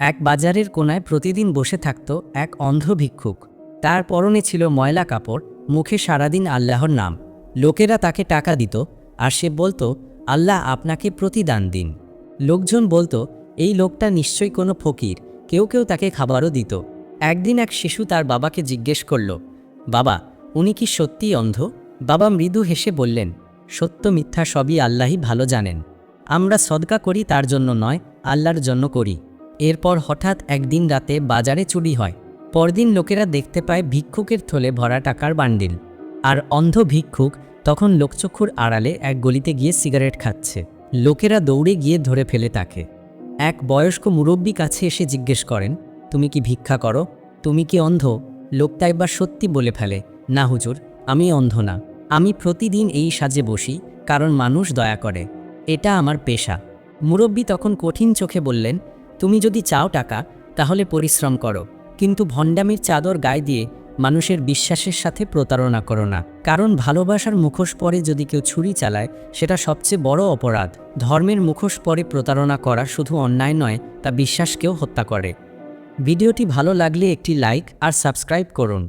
এক বাজারের কোনায় প্রতিদিন বসে থাকত এক অন্ধ ভিক্ষুক। তার পরনে ছিল ময়লা কাপড়, মুখে সারাদিন আল্লাহর নাম। লোকেরা তাকে টাকা দিত আর সে বলতো, আল্লাহ আপনাকে প্রতিদান দিন। লোকজন বলতো, এই লোকটা নিশ্চয়ই কোনো ফকির, কেউ কেউ তাকে খাবারও দিত। একদিন এক শিশু তার বাবাকে জিজ্ঞেস করল, বাবা, উনি কি সত্যিই অন্ধ? বাবা মৃদু হেসে বললেন, সত্য মিথ্যা সবই আল্লাহই ভালো জানেন। আমরা সদকা করি তার জন্য নয়, আল্লাহর জন্য করি। এরপর হঠাৎ একদিন রাতে বাজারে চুরি হয়। পরদিন লোকেরা দেখতে পায় ভিক্ষুকের থলে ভরা টাকার বান্ডিল। আর অন্ধ ভিক্ষুক তখন লোকচক্ষুর আড়ালে এক গলিতে গিয়ে সিগারেট খাচ্ছে। লোকেরা দৌড়ে গিয়ে ধরে ফেলে তাকে। এক বয়স্ক মুরব্বী কাছে এসে জিজ্ঞেস করেন, তুমি কি ভিক্ষা করো? তুমি কি অন্ধ? লোকটা এবার সত্যি বলে ফেলে। না হুজুর, আমি অন্ধ না। আমি প্রতিদিন এই সাজে বসি, কারণ মানুষ দয়া করে। এটা আমার পেশা। মুরব্বী তখন কঠিন চোখে বললেন তুমি যদি চাও টাকা, তাহলে পরিশ্রম করো। কিন্তু ভণ্ডামির চাদর গায়ে দিয়ে মানুষের বিশ্বাসের সাথে প্রতারণা করো না। কারণ ভালোবাসার মুখোশ পরে যদি কেউ ছুরি চালায়, সেটা সবচেয়ে বড় অপরাধ। ধর্মের মুখোশ পরে প্রতারণা করা শুধু অন্যায় নয়, তা বিশ্বাসকেও হত্যা করে। ভিডিওটি ভালো লাগলে একটি লাইক আর সাবস্ক্রাইব করুন।